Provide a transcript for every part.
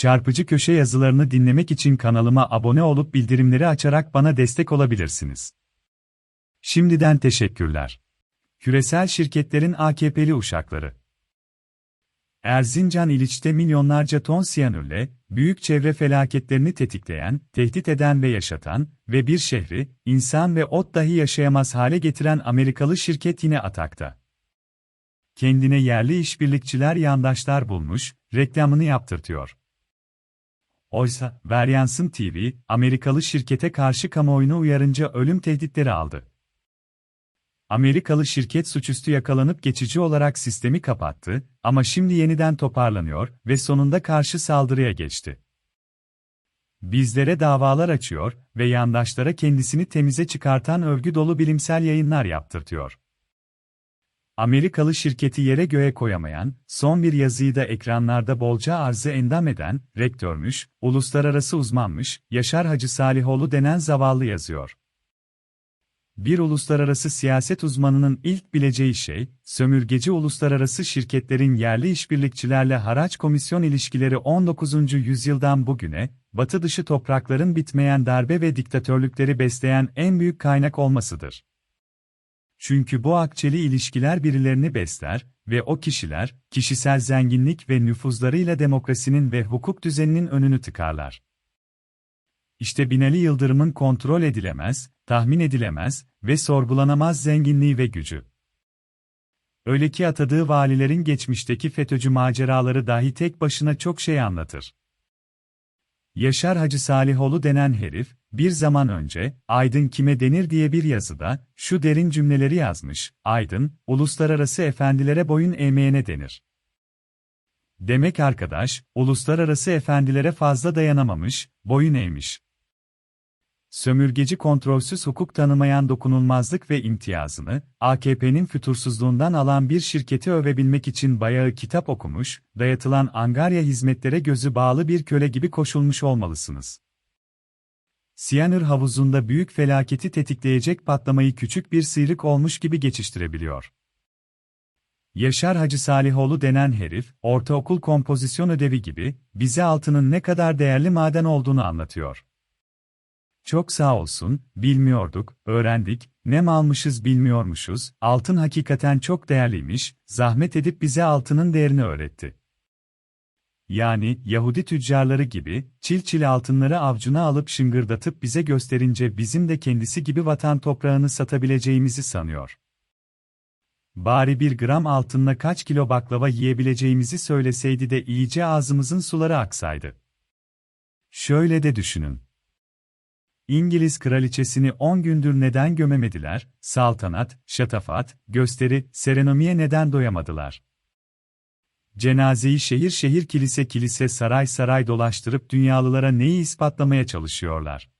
Çarpıcı köşe yazılarını dinlemek için kanalıma abone olup bildirimleri açarak bana destek olabilirsiniz. Şimdiden teşekkürler. Küresel şirketlerin AKP'li uşakları. Erzincan İliç'te milyonlarca ton siyanürle, büyük çevre felaketlerini tetikleyen, tehdit eden ve yaşatan ve bir şehri, insan ve ot dahi yaşayamaz hale getiren Amerikalı şirket yine atakta. Kendine yerli işbirlikçiler yandaşlar bulmuş, reklamını yaptırtıyor. Oysa, Varyansın TV, Amerikalı şirkete karşı kamuoyunu uyarınca ölüm tehditleri aldı. Amerikalı şirket suçüstü yakalanıp geçici olarak sistemi kapattı ama şimdi yeniden toparlanıyor ve sonunda karşı saldırıya geçti. Bizlere davalar açıyor ve yandaşlara kendisini temize çıkartan övgü dolu bilimsel yayınlar yaptırtıyor. Amerikalı şirketi yere göğe koyamayan, son bir yazıyı da ekranlarda bolca arzı endam eden, rektörmüş, uluslararası uzmanmış, Yaşar Hacı Salihoğlu denen zavallı yazıyor. Bir uluslararası siyaset uzmanının ilk bileceği şey, sömürgeci uluslararası şirketlerin yerli işbirlikçilerle haraç komisyon ilişkileri 19. yüzyıldan bugüne, batı dışı toprakların bitmeyen darbe ve diktatörlükleri besleyen en büyük kaynak olmasıdır. Çünkü bu akçeli ilişkiler birilerini besler ve o kişiler, kişisel zenginlik ve nüfuzlarıyla demokrasinin ve hukuk düzeninin önünü tıkarlar. İşte Binali Yıldırım'ın kontrol edilemez, tahmin edilemez ve sorgulanamaz zenginliği ve gücü. Öyle ki atadığı valilerin geçmişteki FETÖ'cü maceraları dahi tek başına çok şey anlatır. Yaşar Hacı Salihoğlu denen herif, bir zaman önce, Aydın kime denir diye bir yazıda, şu derin cümleleri yazmış, Aydın, uluslararası efendilere boyun eğmeyene denir. Demek arkadaş, uluslararası efendilere fazla dayanamamış, boyun eğmiş. Sömürgeci kontrolsüz hukuk tanımayan dokunulmazlık ve imtiyazını, AKP'nin fütursuzluğundan alan bir şirketi övebilmek için bayağı kitap okumuş, dayatılan angarya hizmetlere gözü bağlı bir köle gibi koşulmuş olmalısınız. Siyanür havuzunda büyük felaketi tetikleyecek patlamayı küçük bir sıyrık olmuş gibi geçiştirebiliyor. Yaşar Hacı Salihoğlu denen herif, ortaokul kompozisyon ödevi gibi, bize altının ne kadar değerli maden olduğunu anlatıyor. Çok sağ olsun, bilmiyorduk, öğrendik, ne malmışız bilmiyormuşuz, altın hakikaten çok değerliymiş, zahmet edip bize altının değerini öğretti. Yani, Yahudi tüccarları gibi, çil çil altınları avcuna alıp şıngırdatıp bize gösterince bizim de kendisi gibi vatan toprağını satabileceğimizi sanıyor. Bari bir gram altınla kaç kilo baklava yiyebileceğimizi söyleseydi de iyice ağzımızın suları aksaydı. Şöyle de düşünün. İngiliz kraliçesini 10 gündür neden gömemediler, saltanat, şatafat, gösteri, serenomiye neden doyamadılar? Cenazeyi şehir şehir kilise kilise saray saray dolaştırıp dünyalılara neyi ispatlamaya çalışıyorlar?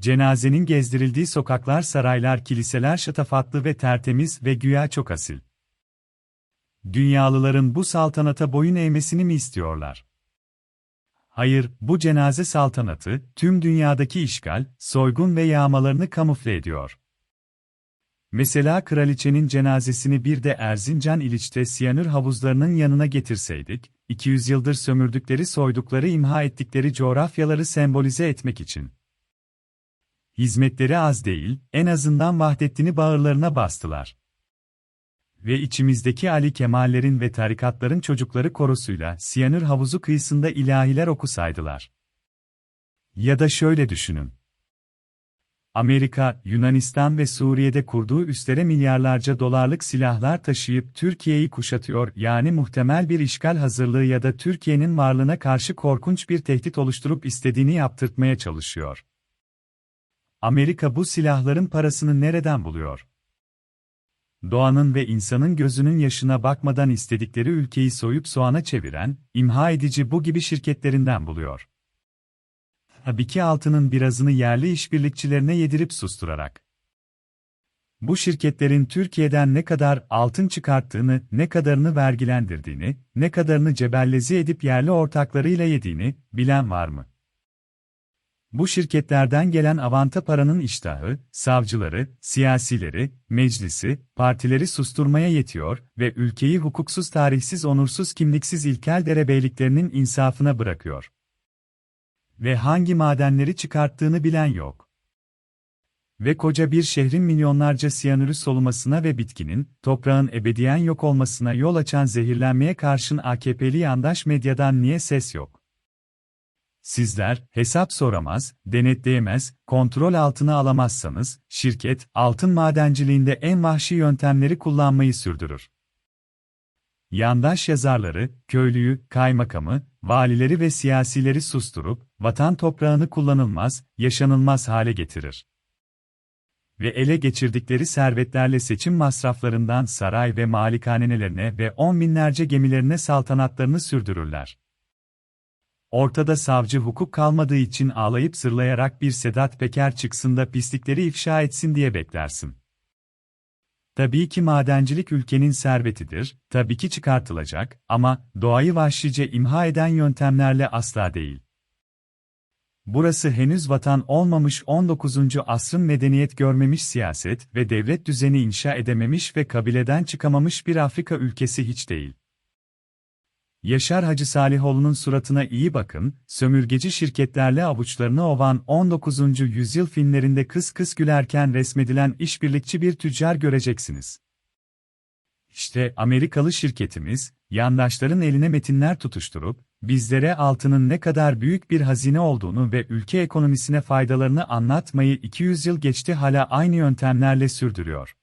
Cenazenin gezdirildiği sokaklar saraylar kiliseler şatafatlı ve tertemiz ve güya çok asil. Dünyalıların bu saltanata boyun eğmesini mi istiyorlar? Hayır, bu cenaze saltanatı, tüm dünyadaki işgal, soygun ve yağmalarını kamufle ediyor. Mesela kraliçenin cenazesini bir de Erzincan İliç'te siyanür havuzlarının yanına getirseydik, 200 yıldır sömürdükleri soydukları imha ettikleri coğrafyaları sembolize etmek için. Hizmetleri az değil, en azından Vahdettin'i bağırlarına bastılar ve içimizdeki Ali Kemallerin ve tarikatların çocukları korosuyla Siyanür havuzu kıyısında ilahiler okusaydılar. Ya da şöyle düşünün. Amerika, Yunanistan ve Suriye'de kurduğu üstlere milyarlarca dolarlık silahlar taşıyıp Türkiye'yi kuşatıyor yani muhtemel bir işgal hazırlığı ya da Türkiye'nin varlığına karşı korkunç bir tehdit oluşturup istediğini yaptırtmaya çalışıyor. Amerika bu silahların parasını nereden buluyor? doğanın ve insanın gözünün yaşına bakmadan istedikleri ülkeyi soyup soğana çeviren, imha edici bu gibi şirketlerinden buluyor. Tabii ki altının birazını yerli işbirlikçilerine yedirip susturarak. Bu şirketlerin Türkiye'den ne kadar altın çıkarttığını, ne kadarını vergilendirdiğini, ne kadarını cebellezi edip yerli ortaklarıyla yediğini bilen var mı? Bu şirketlerden gelen avanta paranın iştahı, savcıları, siyasileri, meclisi, partileri susturmaya yetiyor ve ülkeyi hukuksuz tarihsiz onursuz kimliksiz ilkel derebeyliklerinin insafına bırakıyor. Ve hangi madenleri çıkarttığını bilen yok. Ve koca bir şehrin milyonlarca siyanürü solumasına ve bitkinin, toprağın ebediyen yok olmasına yol açan zehirlenmeye karşın AKP'li yandaş medyadan niye ses yok? Sizler, hesap soramaz, denetleyemez, kontrol altına alamazsanız, şirket, altın madenciliğinde en vahşi yöntemleri kullanmayı sürdürür. Yandaş yazarları, köylüyü, kaymakamı, valileri ve siyasileri susturup, vatan toprağını kullanılmaz, yaşanılmaz hale getirir. Ve ele geçirdikleri servetlerle seçim masraflarından saray ve malikanelerine ve on binlerce gemilerine saltanatlarını sürdürürler. Ortada savcı hukuk kalmadığı için ağlayıp zırlayarak bir Sedat Peker çıksın da pislikleri ifşa etsin diye beklersin. Tabii ki madencilik ülkenin servetidir, tabii ki çıkartılacak ama doğayı vahşice imha eden yöntemlerle asla değil. Burası henüz vatan olmamış 19. asrın medeniyet görmemiş siyaset ve devlet düzeni inşa edememiş ve kabileden çıkamamış bir Afrika ülkesi hiç değil. Yaşar Hacı Salihoğlu'nun suratına iyi bakın, sömürgeci şirketlerle avuçlarını ovan 19. yüzyıl filmlerinde kıs kıs gülerken resmedilen işbirlikçi bir tüccar göreceksiniz. İşte Amerikalı şirketimiz, yandaşların eline metinler tutuşturup, bizlere altının ne kadar büyük bir hazine olduğunu ve ülke ekonomisine faydalarını anlatmayı 200 yıl geçti hala aynı yöntemlerle sürdürüyor.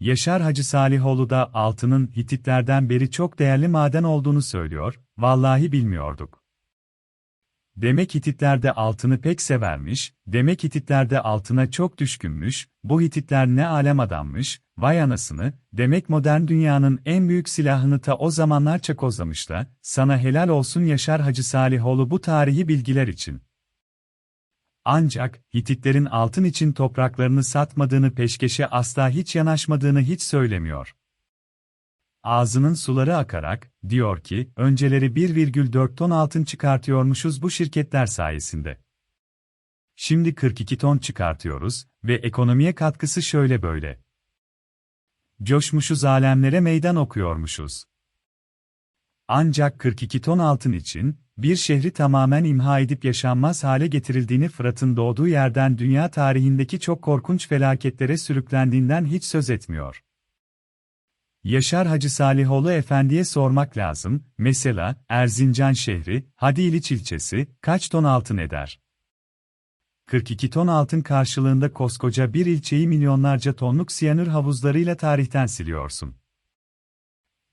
Yaşar Hacı Salihoğlu da altının Hititlerden beri çok değerli maden olduğunu söylüyor, vallahi bilmiyorduk. Demek Hititler de altını pek severmiş, demek Hititler de altına çok düşkünmüş, bu Hititler ne alem adammış, vay anasını, demek modern dünyanın en büyük silahını ta o zamanlar çakozlamış da, sana helal olsun Yaşar Hacı Salihoğlu bu tarihi bilgiler için. Ancak, Hititlerin altın için topraklarını satmadığını peşkeşe asla hiç yanaşmadığını hiç söylemiyor. Ağzının suları akarak, diyor ki, önceleri 1,4 ton altın çıkartıyormuşuz bu şirketler sayesinde. Şimdi 42 ton çıkartıyoruz ve ekonomiye katkısı şöyle böyle. Coşmuşuz alemlere meydan okuyormuşuz. Ancak 42 ton altın için, bir şehri tamamen imha edip yaşanmaz hale getirildiğini Fırat'ın doğduğu yerden dünya tarihindeki çok korkunç felaketlere sürüklendiğinden hiç söz etmiyor. Yaşar Hacı Salihoğlu Efendi'ye sormak lazım, mesela, Erzincan şehri, Hadi İliç ilçesi, kaç ton altın eder? 42 ton altın karşılığında koskoca bir ilçeyi milyonlarca tonluk siyanür havuzlarıyla tarihten siliyorsun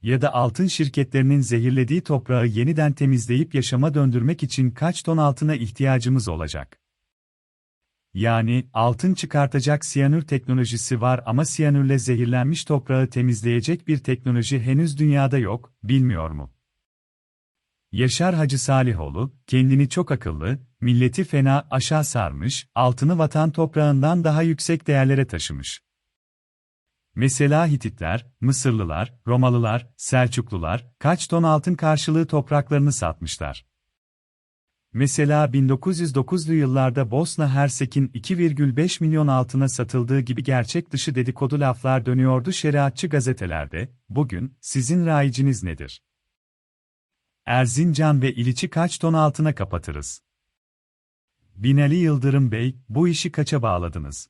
ya da altın şirketlerinin zehirlediği toprağı yeniden temizleyip yaşama döndürmek için kaç ton altına ihtiyacımız olacak? Yani, altın çıkartacak siyanür teknolojisi var ama siyanürle zehirlenmiş toprağı temizleyecek bir teknoloji henüz dünyada yok, bilmiyor mu? Yaşar Hacı Salihoğlu, kendini çok akıllı, milleti fena aşağı sarmış, altını vatan toprağından daha yüksek değerlere taşımış. Mesela Hititler, Mısırlılar, Romalılar, Selçuklular kaç ton altın karşılığı topraklarını satmışlar. Mesela 1909'lu yıllarda Bosna Hersek'in 2,5 milyon altına satıldığı gibi gerçek dışı dedikodu laflar dönüyordu şeriatçı gazetelerde. Bugün sizin rayiciniz nedir? Erzincan ve İliç'i kaç ton altına kapatırız? Binali Yıldırım Bey, bu işi kaça bağladınız?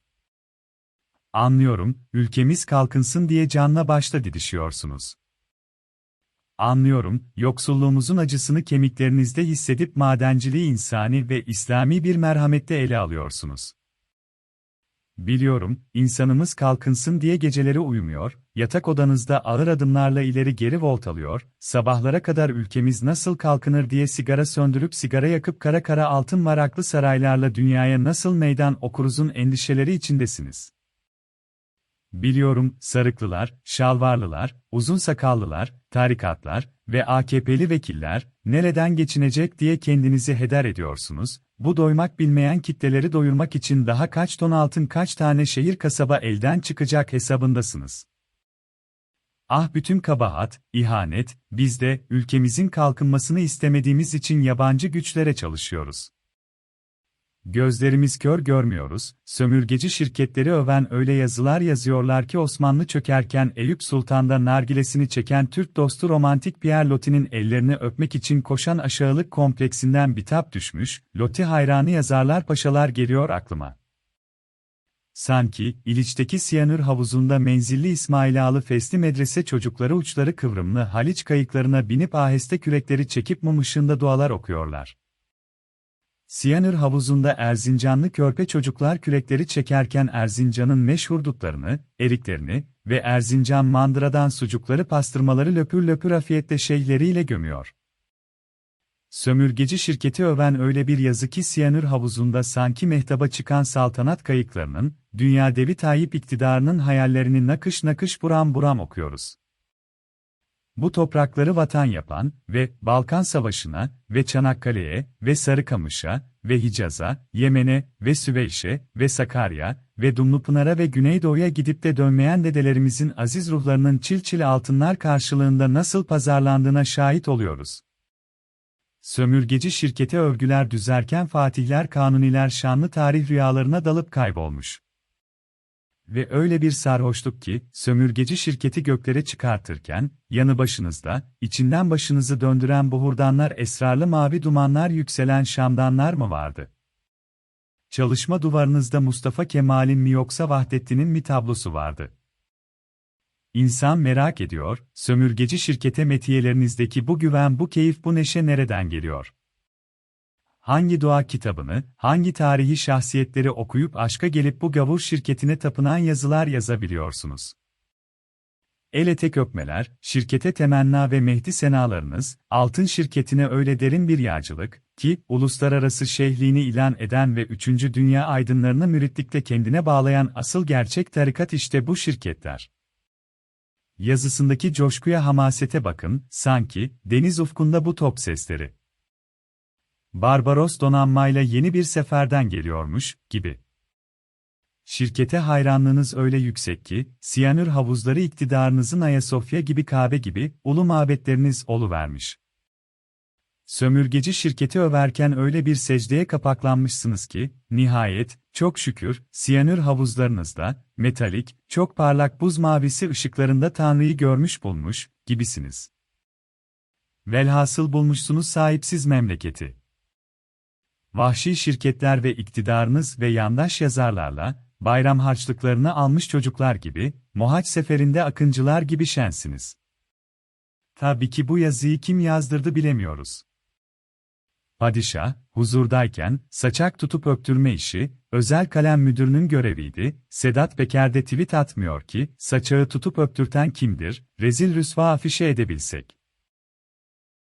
Anlıyorum, ülkemiz kalkınsın diye canla başla didişiyorsunuz. Anlıyorum, yoksulluğumuzun acısını kemiklerinizde hissedip madenciliği insani ve İslami bir merhamette ele alıyorsunuz. Biliyorum, insanımız kalkınsın diye geceleri uyumuyor, yatak odanızda ağır adımlarla ileri geri volt alıyor, sabahlara kadar ülkemiz nasıl kalkınır diye sigara söndürüp sigara yakıp kara kara altın varaklı saraylarla dünyaya nasıl meydan okuruzun endişeleri içindesiniz. Biliyorum, sarıklılar, şalvarlılar, uzun sakallılar, tarikatlar ve AKP'li vekiller, nereden geçinecek diye kendinizi heder ediyorsunuz, bu doymak bilmeyen kitleleri doyurmak için daha kaç ton altın kaç tane şehir kasaba elden çıkacak hesabındasınız. Ah bütün kabahat, ihanet, biz de, ülkemizin kalkınmasını istemediğimiz için yabancı güçlere çalışıyoruz. Gözlerimiz kör görmüyoruz, sömürgeci şirketleri öven öyle yazılar yazıyorlar ki Osmanlı çökerken Eyüp Sultan'da nargilesini çeken Türk dostu romantik Pierre Loti'nin ellerini öpmek için koşan aşağılık kompleksinden bitap düşmüş, Loti hayranı yazarlar paşalar geliyor aklıma. Sanki, İliç'teki Siyanür havuzunda menzilli İsmailalı Fesli medrese çocukları uçları kıvrımlı Haliç kayıklarına binip aheste kürekleri çekip mum ışığında dualar okuyorlar. Siyanür havuzunda Erzincanlı körpe çocuklar kürekleri çekerken Erzincan'ın meşhur dutlarını, eriklerini ve Erzincan mandıradan sucukları pastırmaları löpür löpür afiyetle şeyhleriyle gömüyor. Sömürgeci şirketi öven öyle bir yazı ki Siyanür havuzunda sanki mehtaba çıkan saltanat kayıklarının, dünya devi Tayyip iktidarının hayallerini nakış nakış buram buram okuyoruz. Bu toprakları vatan yapan ve Balkan Savaşı'na ve Çanakkale'ye ve Sarıkamış'a ve Hicaz'a, Yemen'e ve Süveyş'e ve Sakarya ve Dumlupınar'a ve Güneydoğu'ya gidip de dönmeyen dedelerimizin aziz ruhlarının çil çil altınlar karşılığında nasıl pazarlandığına şahit oluyoruz. Sömürgeci şirkete övgüler düzerken fatihler kanuniler şanlı tarih rüyalarına dalıp kaybolmuş. Ve öyle bir sarhoşluk ki, sömürgeci şirketi göklere çıkartırken, yanı başınızda, içinden başınızı döndüren buhurdanlar esrarlı mavi dumanlar yükselen şamdanlar mı vardı? Çalışma duvarınızda Mustafa Kemal'in mi yoksa Vahdettin'in mi tablosu vardı? İnsan merak ediyor, sömürgeci şirkete metiyelerinizdeki bu güven, bu keyif, bu neşe nereden geliyor? Hangi dua kitabını, hangi tarihi şahsiyetleri okuyup aşka gelip bu gavur şirketine tapınan yazılar yazabiliyorsunuz? El etek öpmeler, şirkete temenna ve Mehdi senalarınız, altın şirketine öyle derin bir yağcılık, ki, uluslararası şeyhliğini ilan eden ve üçüncü dünya aydınlarını müritlikle kendine bağlayan asıl gerçek tarikat işte bu şirketler. Yazısındaki coşkuya hamasete bakın, sanki, deniz ufkunda bu top sesleri. Barbaros donanmayla yeni bir seferden geliyormuş, gibi. Şirkete hayranlığınız öyle yüksek ki, siyanür havuzları iktidarınızın Ayasofya gibi Kabe gibi, ulu mabetleriniz vermiş. Sömürgeci şirketi överken öyle bir secdeye kapaklanmışsınız ki, nihayet, çok şükür, siyanür havuzlarınızda, metalik, çok parlak buz mavisi ışıklarında Tanrı'yı görmüş bulmuş, gibisiniz. Velhasıl bulmuşsunuz sahipsiz memleketi. Vahşi şirketler ve iktidarınız ve yandaş yazarlarla, bayram harçlıklarını almış çocuklar gibi, Mohaç seferinde akıncılar gibi şensiniz. Tabii ki bu yazıyı kim yazdırdı bilemiyoruz. Padişah, huzurdayken, saçak tutup öptürme işi, özel kalem müdürünün göreviydi, Sedat Peker de tweet atmıyor ki, saçağı tutup öptürten kimdir, rezil rüsva afişe edebilsek.